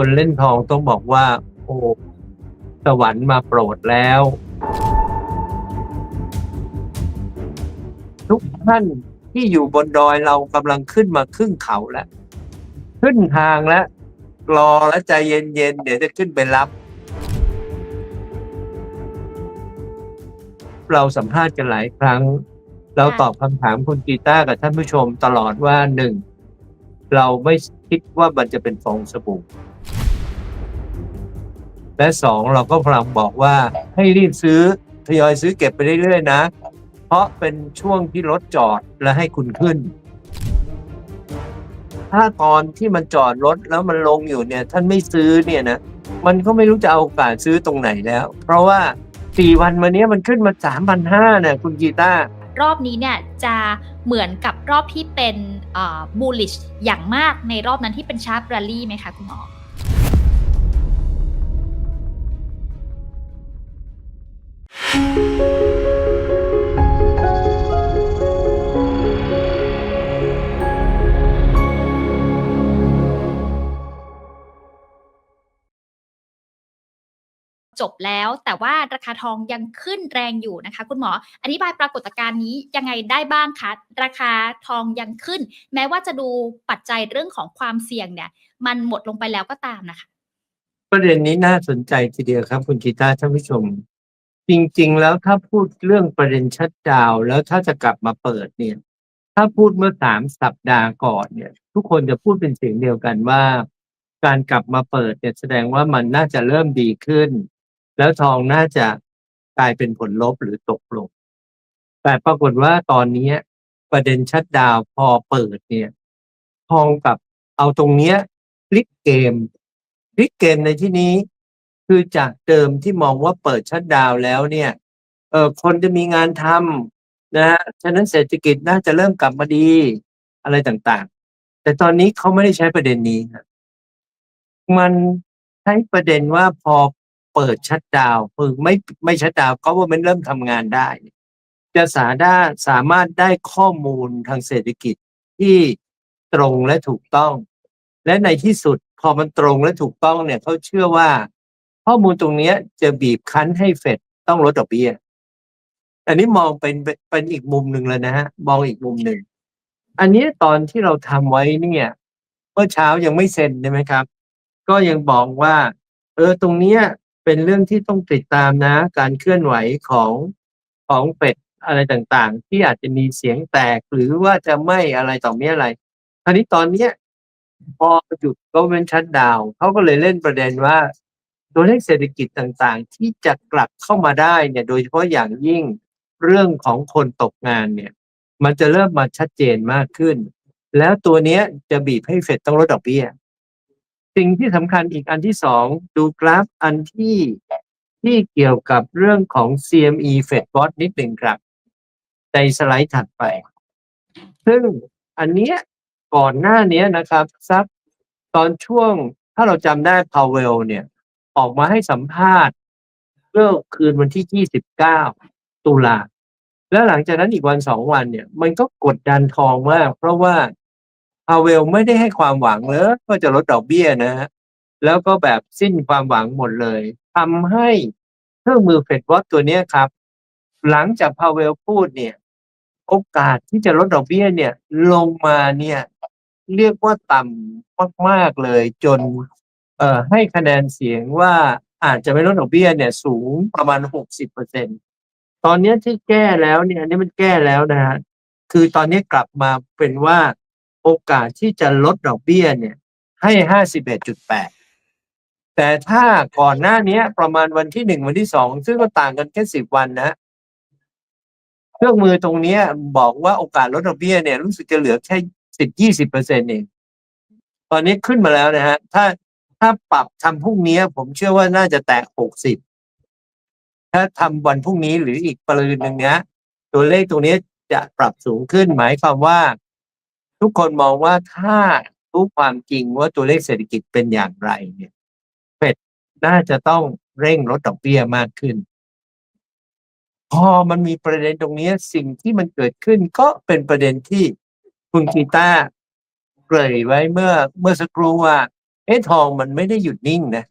คนเล่นทองต้องบอกว่า โอ้สวรรค์มาโปรดแล้ว ทุกท่านที่อยู่บนดอยเรากำลังขึ้นมาครึ่งเขาแล้ว ขึ้นทางแล้วรอแล้วใจเย็นๆ เดี๋ยวจะขึ้นไปรับ เราสัมภาษณ์กันหลายครั้ง เราตอบคำถามคุณกีตาร์กับท่านผู้ชมตลอดว่าหนึ่งเราไม่คิดว่ามันจะเป็นฟองสบู่ และสองเราก็พยายามบอกว่าให้รีบซื้อทยอยซื้อเก็บไปเรื่อยๆนะ เพราะเป็นช่วงที่รถจอดและให้คุณขึ้น ถ้าตอนที่มันจอดรถแล้วมันลงอยู่เนี่ย ท่านไม่ซื้อเนี่ยนะมันก็ไม่รู้จะเอาโอกาสซื้อตรงไหนแล้ว เพราะว่าสี่วันมาเนี้ยมันขึ้นมาสามพันห้าเนี่ยคุณกีตาร์รอบนี้เนี่ยจะเหมือนกับรอบที่เป็นบูลลิชอย่างมากในรอบนั้นที่เป็นชาร์ปแรลลี่ไหมคะคุณหมอ จบแล้วแต่ว่าราคาทองยังขึ้นแรงอยู่นะคะ คุณหมออธิบายปรากฏการณ์นี้ยังไงได้บ้างคะราคาทองยังขึ้น แม้ว่าจะดูปัจจัยเรื่องของความเสี่ยงเนี่ย มันหมดลงไปแล้วก็ตามนะคะ ประเด็นนี้น่าสนใจทีเดียวครับ คุณกีตาร์ท่านผู้ชม จริงๆ แล้วถ้าพูดเรื่องประเด็นชัดดาวแล้วถ้าจะกลับมาเปิดเนี่ย ถ้าพูดเมื่อสามสัปดาห์ก่อนเนี่ย ทุกคนจะพูดเป็นเสียงเดียวกันว่า การกลับมาเปิดเนี่ยแสดงว่ามันน่าจะเริ่มดีขึ้น แล้วทองน่าจะกลายเป็นผลลบหรือตกลง แต่ปรากฏว่าตอนนี้ประเด็นชัดดาวพอเปิดเนี่ย ทองกับเอาตรงเนี้ยพลิกเกมพลิกเกมในที่นี้ คือจากเดิมที่มองว่าเปิดชัดดาวน์แล้วเนี่ยเออคนจะมีงานทำนะฮะฉะนั้นเศรษฐกิจน่าจะเริ่มกลับมาดีอะไรต่างๆ แต่ตอนนี้เขาไม่ได้ใช้ประเด็นนี้ครับมันใช้ประเด็นว่าพอเปิดชัดดาวคือไม่ไม่ชัดดาวน์เขาว่ามันเริ่มทำงานได้ จะสาได้สามารถได้ข้อมูลทางเศรษฐกิจที่ตรงและถูกต้อง และในที่สุดพอมันตรงและถูกต้องเนี่ยเขาเชื่อว่า ข้อมูลตรงนี้จะบีบคั้นให้เฟดต้องลดดอกเบี้ย อันนี้มองเป็นเป็นอีกมุมหนึ่งเลยนะฮะ มองอีกมุมหนึ่ง อันนี้ตอนที่เราทำไว้เนี่ยเมื่อเช้ายังไม่เซ็นใช่ไหมครับ ก็ยังบอกว่า เออตรงเนี้ยเป็นเรื่องที่ต้องติดตามนะ การเคลื่อนไหวของของเฟดอะไรต่างๆ ที่อาจจะมีเสียงแตกหรือว่าจะไม่อะไรต่อมีอะไรคราวนี้ตอนเนี้ยพอหยุดก็เป็นชัดดาวเขาก็เลยเล่นประเด็นว่า ตัวเลขเศรษฐกิจต่างๆ ที่จะกลับเข้ามาได้เนี่ยโดยเฉพาะอย่างยิ่งเรื่องของคนตกงานเนี่ยมันจะเริ่มมาชัดเจนมากขึ้น แล้วตัวเนี้ยจะบีบให้เฟดต้องลดดอกเบี้ย สิ่งที่สำคัญอีกอันที่สองดูกราฟอันที่ที่เกี่ยวกับเรื่องของ CME Fed Watch นิดหนึ่งครับในสไลด์ถัดไป ซึ่งอันเนี้ยก่อนหน้านี้นะครับสักตอนช่วงถ้าเราจำได้พาวเวลเนี่ย ออกมาให้สัมภาษณ์เมื่อคืนวันที่ 29 ตุลา แล้วหลังจากนั้นอีกวันสองวันเนี่ย มันก็กดดันทองมาก เพราะว่าพาวเวลไม่ได้ให้ความหวังเลยว่าจะลดดอกเบี้ยนะฮะ แล้วก็แบบสิ้นความหวังหมดเลยทำให้เครื่องมือเฟดวอตตัวนี้ครับ หลังจากพาวเวลพูดเนี่ย โอกาสที่จะลดดอกเบี้ยเนี่ย ลงมาเนี่ย เรียกว่าต่ำมาก ๆ เลยจน เอ่อให้คะแนนเสียงว่าอาจจะไม่ลดดอกเบี้ยเนี่ยสูงประมาณหกสิบเปอร์เซ็นตอนนี้ที่แก้แล้วเนี่ยอันนี้มันแก้แล้วนะฮะคือตอนนี้กลับมาเป็นว่าโอกาสที่จะลดดอกเบี้ยเนี่ยให้ห้าสิบเอ็ดจุดแปดแต่ถ้าก่อนหน้านี้ประมาณวันที่หนึ่งวันที่สองซึ่งก็ต่างกันแค่สิบวันนะเครื่องมือตรงนี้บอกว่าโอกาสลดดอกเบี้ยเนี่ยรู้สึกจะเหลือแค่สิบยี่สิบเปอร์เซ็นต์เองตอนนี้ขึ้นมาแล้วนะฮะ ถ้า ถ้าปรับทำพรุ่งนี้ผมเชื่อว่าน่าจะแตะหกสิบถ้าทำวันพรุ่งนี้หรืออีกปรืนหนึ่งเนี้ย ตัวเลขตรงนี้จะปรับสูงขึ้นหมายความว่า ทุกคนมองว่าถ้ารู้ความจริงว่าตัวเลขเศรษฐกิจเป็นอย่างไรเนี่ยเฟดน่าจะต้องเร่งลดดอกเบี้ยมากขึ้น พอมันมีประเด็นตรงนี้สิ่งที่มันเกิดขึ้นก็เป็นประเด็นที่คุณกีตาเกริไว้เมื่อเมื่อสักครู่ว่า เอ๊ะทองมันไม่ได้หยุดนิ่งนะ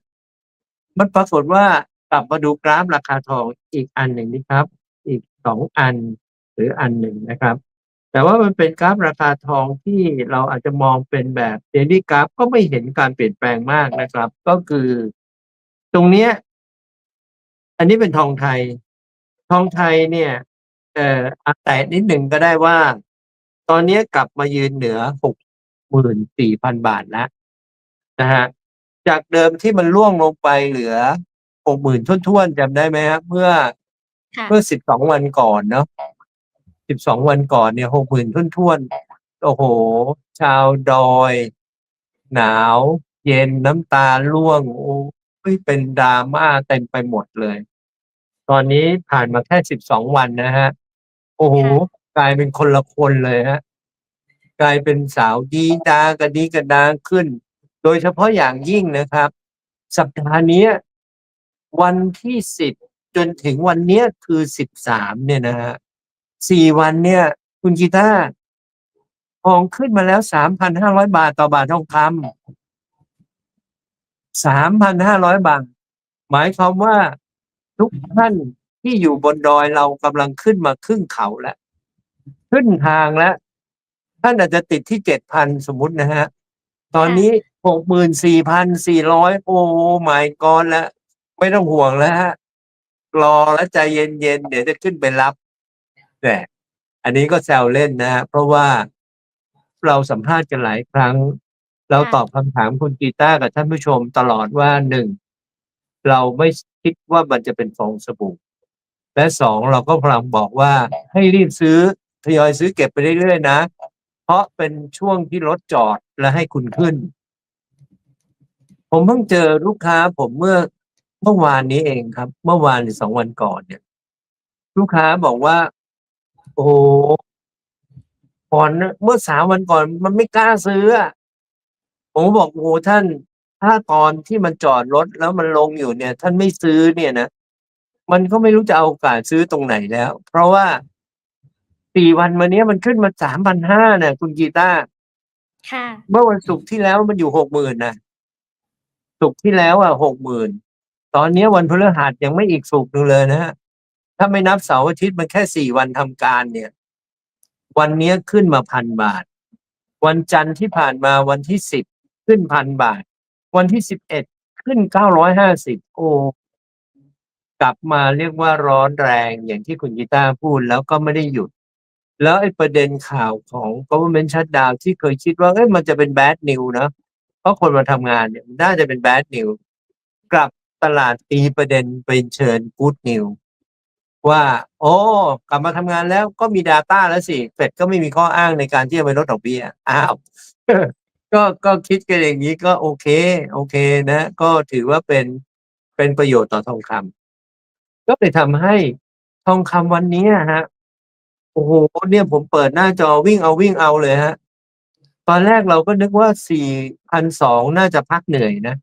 มันปรากฏว่ากลับมาดูกราฟราคาทองอีกอันหนึ่งนี่ครับ อีกสองอันหรืออันหนึ่งนะครับ แต่ว่ามันเป็นกราฟราคาทองที่เราอาจจะมองเป็นแบบเดลี่กราฟก็ไม่เห็นการเปลี่ยนแปลงมากนะครับ ก็คือ ตรงเนี้ย อันนี้เป็นทองไทย ทองไทยเนี่ย เอ่ออาแตะนิดหนึ่งก็ได้ว่า ตอนนี้กลับมายืนเหนือหกหมื่นสี่พันบาทแล้ว นะฮะจากเดิมที่มันล่วงลงไปเหลือหกหมื่นท้วนๆจำได้ไหมครับเมื่อค่ะเมื่อสิบสองวันก่อนเนาะสิบสองวันก่อนเนี่ยหกหมื่นท้วนๆโอ้โห ชาวดอย หนาว เย็นน้ำตาร่วงโอ้ยเป็นดราม่าเต็มไปหมดเลย ตอนนี้ผ่านมาแค่สิบสองวันนะฮะ โอ้โหกลายเป็นคนละคนเลยฮะ กลายเป็นสาวดีดากระดีกระดาขึ้น โดยเฉพาะอย่างยิ่งนะครับ สัปดาห์นี้วันที่สิบจนถึงวันนี้คือสิบสามเนี่ยนะฮะสี่วันเนี่ย คุณกีตาร์ทองขึ้นมาแล้วสามพันห้าร้อยบาทต่อบาททองคำสามพันห้าร้อยบาท หมายความว่าทุกท่านที่อยู่บนดอยเรากำลังขึ้นมาครึ่งเขาแล้ว ขึ้นทางแล้ว ท่านอาจจะติดที่เจ็ดพันสมมตินะฮะ ตอนนี้ หกหมื่นสี่พันสี่ร้อยโอ้หมายกอนแล้ว ไม่ต้องห่วงแล้วฮะรอแล้วใจเย็นๆ เดี๋ยวจะขึ้นไปรับ แต่อันนี้ก็แซวเล่นนะฮะเพราะว่าเราสัมภาษณ์กันหลายครั้ง เราตอบคำถามคุณกีตาร์กับท่านผู้ชมตลอดว่าหนึ่งเราไม่คิดว่ามันจะเป็นฟองสบู่และสองเราก็พยายามบอกว่าให้รีบซื้อทยอยซื้อเก็บไปเรื่อยๆนะ เพราะเป็นช่วงที่รถจอดและให้คุณขึ้น ผมเพิ่งเจอลูกค้าผมเมื่อเมื่อวานนี้เองครับ เมื่อวานหรือสองวันก่อนเนี่ย ลูกค้าบอกว่า โอ้โหก่อนเมื่อสามวันก่อน มันไม่กล้าซื้ออะผมก็บอกโอ้โหท่าน ถ้าตอนที่มันจอดรถแล้วมันลงอยู่เนี่ย ท่านไม่ซื้อเนี่ยนะมันก็ไม่รู้จะเอาโอกาสซื้อตรงไหนแล้ว เพราะว่าสี่วันมาเนี้ยมันขึ้นมาสามพันห้าเนี่ยคุณกีตาร์ค่ะ เมื่อวันศุกร์ที่แล้วมันอยู่หกหมื่นนะ ศุกที่แล้วอะหกหมื่นตอนนี้วันพฤหัสยังไม่อีกศุกหนึงเลยนะฮะถ้าไม่นับเสาร์อาทิตย์มันแค่สี่วันทำการเนี่ย วันนี้ขึ้นมาพันบาท วันจันทร์ที่ผ่านมาวันที่สิบขึ้นพันบาท วันที่สิบเอ็ดขึ้นเก้าร้อยห้าสิบโอ้กลับมาเรียกว่าร้อนแรงอย่างที่คุณกีตาร์พูดแล้วก็ไม่ได้หยุด แล้วไอ้ประเด็นข่าวของ government shutdown ที่เคยคิดว่าเอ้ยมันจะเป็น bad news นะ ราะคนมาทำงานเนี่ยน่าจะเป็น bad news กลับตลาดตีประเด็นเป็นเชิญ good news ว่าโอ้กลับมาทำงานแล้วก็มี Data แล้วสิเฟดก็ไม่มีข้ออ้างในการที่จะไปลดดอกเบี้ยอ้าวก็ก็คิดกันอย่างนี้ก็โอเค โอเคนะ ก็ถือว่าเป็นเป็นประโยชน์ต่อทองคำก็ไปทำให้ทองคำวันนี้ฮะโอ้โหเนี่ยผมเปิดหน้าจอวิ่งเอาวิ่งเอาเลยฮะ ตอนแรกเราก็นึกว่าสี่พันสองน่าจะพักเหนื่อยนะ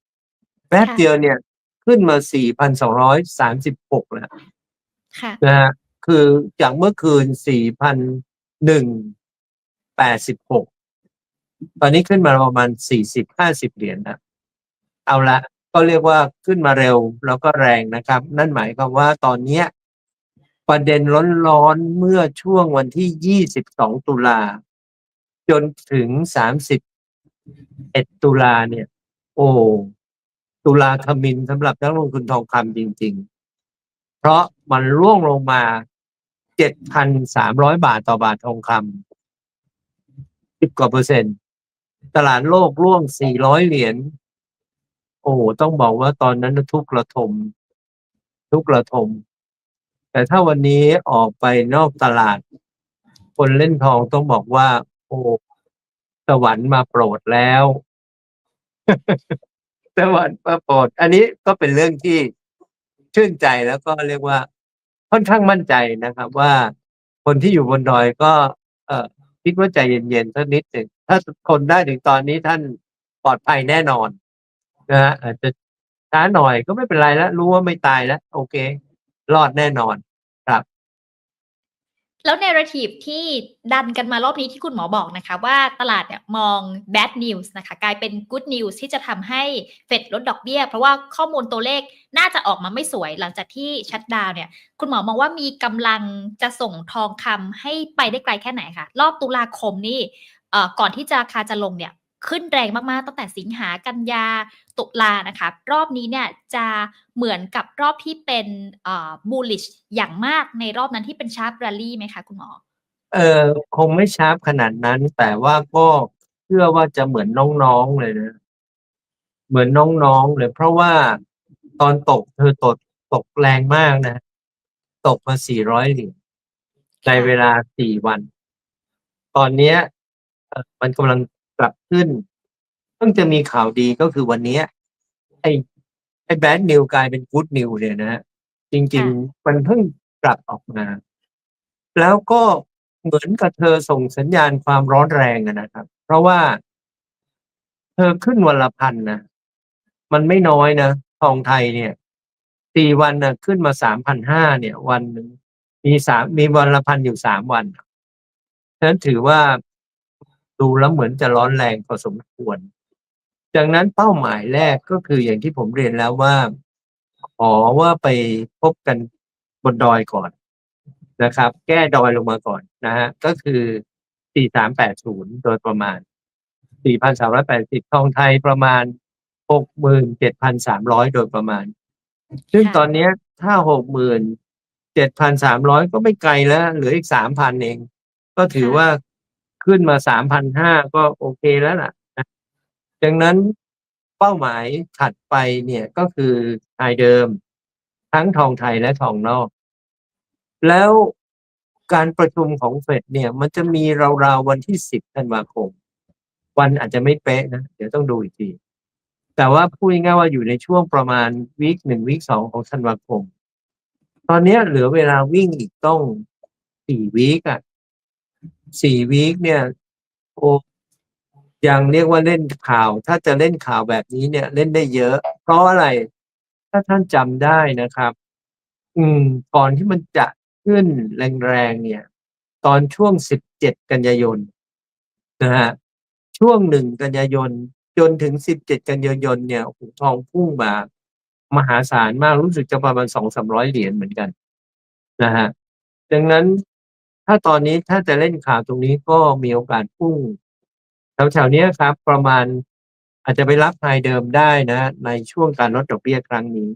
แป๊บค่ะ เดียวเนี่ยขึ้นมาสี่พันสองร้อยสามสิบหกแล้วค่ะ นะฮะ คือจากเมื่อคืนสี่พันหนึ่งแปดสิบหกตอนนี้ขึ้นมาประมาณสี่สิบห้าสิบเหรียญนะเอาละ ก็เรียกว่าขึ้นมาเร็วแล้วก็แรงนะครับ นั่นหมายความว่าตอนเนี้ยประเด็นร้อนๆเมื่อช่วงวันที่ 22 ตุลา จนถึง31ตุลาเนี่ย โอ้ตุลาคมินสำหรับนักลงทุนทองคำจริง ๆ เพราะมันร่วงลงมา7,300บาทต่อบาททองคำ10กว่าเปอร์เซ็นต์ ตลาดโลกร่วง400เหรียญ โอ้ต้องบอกว่าตอนนั้นทุกระทม ทุกระทม แต่ถ้าวันนี้ออกไปนอกตลาด คนเล่นทองต้องบอกว่า สวรรค์มาโปรดแล้ว สวรรค์มาโปรด อันนี้ก็เป็นเรื่องที่ชื่นใจแล้วก็เรียกว่า ค่อนข้างมั่นใจนะครับ ว่าคนที่อยู่บนดอยก็ เออคิดว่าใจเย็นๆสักนิดหนึ่งถ้าคนได้ถึงตอนนี้ท่านปลอดภัยแน่นอนนะฮะอาจจะช้าหน่อยก็ไม่เป็นไรแล้วรู้ว่าไม่ตายแล้วโอเค รอดแน่นอน แล้ว narrative ที่ดันกันมารอบนี้ที่คุณหมอบอกนะคะ ว่าตลาดเนี่ยมอง bad news นะคะ กลายเป็น good news ที่จะทำให้เฟดลดดอกเบี้ย เพราะว่าข้อมูลตัวเลขน่าจะออกมาไม่สวยหลังจากที่ชัดดาวเนี่ย คุณหมอมองว่ามีกำลังจะส่งทองคำให้ไปได้ไกลแค่ไหนคะรอบตุลาคมนี่เอ่อก่อนที่จะราคาจะลงเนี่ย ขึ้นแรงมากๆ ตั้งแต่สิงหากันยาตุลานะคะรอบนี้เนี่ยจะเหมือนกับรอบที่เป็นเอ่อ bullish อย่างมากในรอบนั้นที่เป็น sharp rally ไหมคะคุณหมอเออคงไม่ชาร์ปขนาดนั้น แต่ว่าก็เชื่อว่าจะเหมือนน้องๆเลยนะเหมือนน้องๆเลย เพราะว่าตอนตกเธอตกตกแรงมากนะ ตกมาสี่ร้อยเหรียญในเวลาสี่วัน ตอนเนี้ยเอ่อมันกำลังก ลับขึ้น เพิ่งจะมีข่าวดีก็คือวันเนี้ยไอ้ไอ้แบดนิวกลายเป็นกู๊ดนิวเนี่ยนะฮะจริงค่ะๆมันเพิ่งกลับออกมา แล้วก็เหมือนกับเธอส่งสัญญาณความร้อนแรงอะนะครับ เพราะว่า เธอขึ้นวันละพันนะมันไม่น้อยนะทองไทยเนี่ยสี่วันนะขึ้นมาสามพันห้าเนี่ย วันหนึ่งมีสามมีวันละพันอยู่สามวันฉะนั้นถือว่า ดูแล้วเหมือนจะร้อนแรงพอสมควร ดังนั้นเป้าหมายแรกก็คืออย่างที่ผมเรียนแล้วว่าขอว่าไปพบกันบนดอยก่อนนะครับ แก้ดอยลงมาก่อนนะฮะก็คือ 4380 โดยประมาณ 4,380 ทองไทยประมาณ 67,300 โดยประมาณ ซึ่งตอนนี้ถ้า 67,300 ก็ไม่ไกลแล้ว เหลืออีก 3,000 เอง ก็ถือว่า ขึ้นมา3,500ก็โอเคแล้วล่ะนะดังนั้นเป้าหมายถัดไปเนี่ยก็คือไฮเดิม ทั้งทองไทยและทองนอก แล้วการประชุมของเฟดเนี่ย มันจะมีราวๆวันที่10ธันวาคม วันอาจจะไม่เป๊ะนะ เดี๋ยวต้องดูอีกที แต่ว่าพูดง่ายๆว่าอยู่ในช่วงประมาณวีคหนึ่งวีคสองของธันวาคม ตอนนี้เหลือเวลาวิ่งอีกต้องสี่วีคอะ สี่วีคเนี่ยโอ้ยังเรียกว่าเล่นข่าว ถ้าจะเล่นข่าวแบบนี้เนี่ย เล่นได้เยอะ เพราะอะไร ถ้าท่านจำได้นะครับ อืม ก่อนที่มันจะขึ้นแรงๆเนี่ย ตอนช่วง17กันยายนนะฮะช่วงหนึ่งกันยายนจนถึง17กันยายนเนี่ยโอ้โหทองพุ่งมามหาศาลมากรู้สึกจะประมาณ2-300เหรียญเหมือนกันนะฮะดังนั้น ถ้าตอนนี้ถ้าจะเล่นข่าวตรงนี้ก็มีโอกาสพุ่งแถวๆนี้ครับ ประมาณอาจจะไปรับไฮเดิมได้นะ ในช่วงการลดดอกเบี้ยครั้งนี้